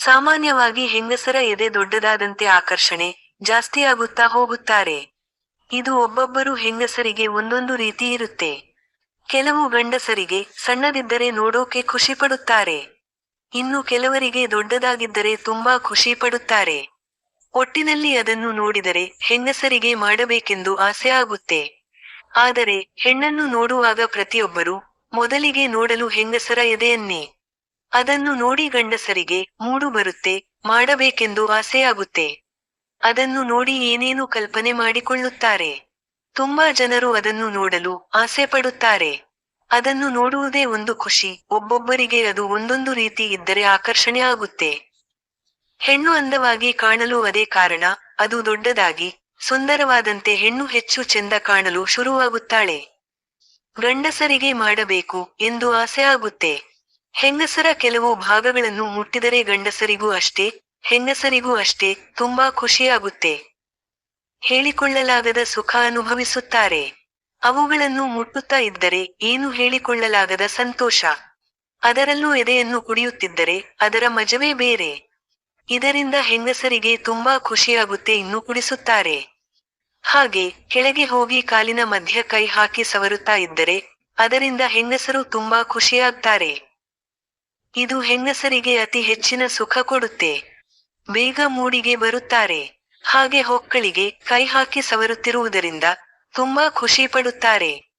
ಸಾಮಾನ್ಯವಾಗಿ ಹೆಂಗಸರ ಎದೆ ದೊಡ್ಡದಾದಂತೆ ಆಕರ್ಷಣೆ ಜಾಸ್ತಿಯಾಗುತ್ತಾ ಹೋಗುತ್ತಾರೆ. ಇದು ಒಬ್ಬೊಬ್ಬರು ಹೆಂಗಸರಿಗೆ ಒಂದೊಂದು ರೀತಿ ಇರುತ್ತೆ. ಕೆಲವು ಗಂಡಸರಿಗೆ ಸಣ್ಣದಿದ್ದರೆ ನೋಡೋಕೆ ಖುಷಿ ಪಡುತ್ತಾರೆ. ಇನ್ನು ಕೆಲವರಿಗೆ ದೊಡ್ಡದಾಗಿದ್ದರೆ ತುಂಬಾ ಖುಷಿ ಪಡುತ್ತಾರೆ. ಒಟ್ಟಿನಲ್ಲಿ ಅದನ್ನು ನೋಡಿದರೆ ಹೆಂಗಸರಿಗೆ ಮಾಡಬೇಕೆಂದು ಆಸೆ ಆಗುತ್ತೆ. ಆದರೆ ಹೆಣ್ಣನ್ನು ನೋಡುವಾಗ ಪ್ರತಿಯೊಬ್ಬರು ಮೊದಲಿಗೆ ನೋಡಲು ಹೆಂಗಸರ ಎದೆಯನ್ನೇ? ಅದನ್ನು ನೋಡಿ ಗಂಡಸರಿಗೆ ಮೂಡು ಬರುತ್ತೆ, ಮಾಡಬೇಕೆಂದು ಆಸೆಯಾಗುತ್ತೆ. ಅದನ್ನು ನೋಡಿ ಏನೇನು ಕಲ್ಪನೆ ಮಾಡಿಕೊಳ್ಳುತ್ತಾರೆ? ತುಂಬಾ ಜನರು ಅದನ್ನು ನೋಡಲು ಆಸೆ ಪಡುತ್ತಾರೆ ಅದನ್ನು ನೋಡುವುದೇ ಒಂದು ಖುಷಿ, ಒಬ್ಬೊಬ್ಬರಿಗೆ ಅದು ಒಂದೊಂದು ರೀತಿ ಇದ್ದರೆ ಆಕರ್ಷಣೆ ಆಗುತ್ತೆ. ಹೆಣ್ಣು ಅಂದವಾಗಿ ಕಾಣಲು ಅದೇ ಕಾರಣ, ಅದು ದೊಡ್ಡದಾಗಿ, ಸುಂದರವಾದಂತೆ ಹೆಣ್ಣು ಹೆಚ್ಚು ಚೆಂದ ಕಾಣಲು ಶುರುವಾಗುತ್ತಾಳೆ. ಗಂಡಸರಿಗೆ ಮಾಡಬೇಕು ಎಂದು ಆಸೆ ಆಗುತ್ತೆ ಹೆಂಗಸರ ಕೆಲವು ಭಾಗಗಳನ್ನು ಮುಟ್ಟಿದರೆ ಗಂಡಸರಿಗೂ ಅಷ್ಟೇ, ಹೆಂಗಸರಿಗೂ ಅಷ್ಟೇ ತುಂಬಾ ಖುಷಿಯಾಗುತ್ತೆ. ಹೇಳಿಕೊಳ್ಳಲಾಗದ ಸುಖ ಅನುಭವಿಸುತ್ತಾರೆ. ಅವುಗಳನ್ನು ಮುಟ್ಟುತ್ತಾ ಇದ್ದರೆ ಏನು ಹೇಳಿಕೊಳ್ಳಲಾಗದ ಸಂತೋಷ. ಅದರಲ್ಲೂ ಎದೆಯನ್ನು ಕುಡಿಯುತ್ತಿದ್ದರೆ ಅದರ ಮಜವೇ ಬೇರೆ. ಇದರಿಂದ ಹೆಂಗಸರಿಗೆ ತುಂಬಾ ಖುಷಿಯಾಗುತ್ತೆ ಇನ್ನು ಕುಡಿಸುತ್ತಾರೆ. ಹಾಗೆ ಕೆಳಗೆ ಹೋಗಿ ಕಾಲಿನ ಮಧ್ಯ ಕೈ ಹಾಕಿ ಸವರುತ್ತಾ ಇದ್ದರೆ ಅದರಿಂದ ಹೆಂಗಸರು ತುಂಬಾ ಖುಷಿಯಾಗ್ತಾರೆ. ಇದು ಹೆಂಗಸರಿಗೆ ಅತಿ ಹೆಚ್ಚಿನ ಸುಖ ಕೊಡುತ್ತೆ. ಬೇಗ ಮೂಡಿಗೆ ಬರುತ್ತಾರೆ. ಹಾಗೆ ಹೊಕ್ಕಳಿಗೆ ಕೈ ಹಾಕಿ ಸವರುತ್ತಿರುವುದರಿಂದ ತುಂಬಾ ಖುಷಿ ಪಡುತ್ತಾರೆ.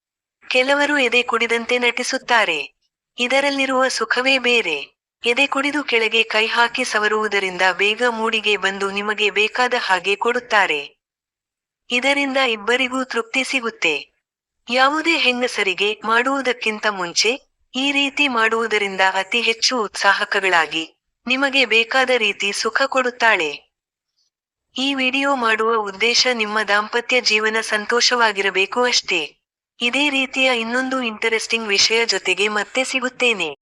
ಕೆಲವರು ಎದೆ ಕುಡಿದಂತೆ ನಟಿಸುತ್ತಾರೆ. ಇದರಲ್ಲಿರುವ ಸುಖವೇ ಬೇರೆ. ಎದೆ ಕುಡಿದು ಕೆಳಗೆ ಕೈ ಹಾಕಿ ಸವರುವುದರಿಂದ ಬೇಗ ಮೂಡಿಗೆ ಬಂದು ನಿಮಗೆ ಬೇಕಾದ ಹಾಗೆ ಕೊಡುತ್ತಾರೆ. ಇದರಿಂದ ಇಬ್ಬರಿಗೂ ತೃಪ್ತಿ ಸಿಗುತ್ತೆ. ಯಾವುದೇ ಹೆಂಗಸರಿಗೆ ಮಾಡುವುದಕ್ಕಿಂತ ಮುಂಚೆ ಈ ರೀತಿ ಮಾಡುವುದರಿಂದ ಅತಿ ಹೆಚ್ಚು ಉತ್ಸಾಹಕಗಳಾಗಿ ನಿಮಗೆ ಬೇಕಾದ ರೀತಿ ಸುಖ ಕೊಡುತ್ತಾಳೆ. ಈ ವಿಡಿಯೋ ಮಾಡುವ ಉದ್ದೇಶ ನಿಮ್ಮ ದಾಂಪತ್ಯ ಜೀವನ ಸಂತೋಷವಾಗಿರಬೇಕು ಅಷ್ಟೇ. ಇದೇ ರೀತಿಯ ಇನ್ನೊಂದು ಇಂಟರೆಸ್ಟಿಂಗ್ ವಿಷಯ ಜೊತೆಗೆ ಮತ್ತೆ ಸಿಗುತ್ತೇನೆ.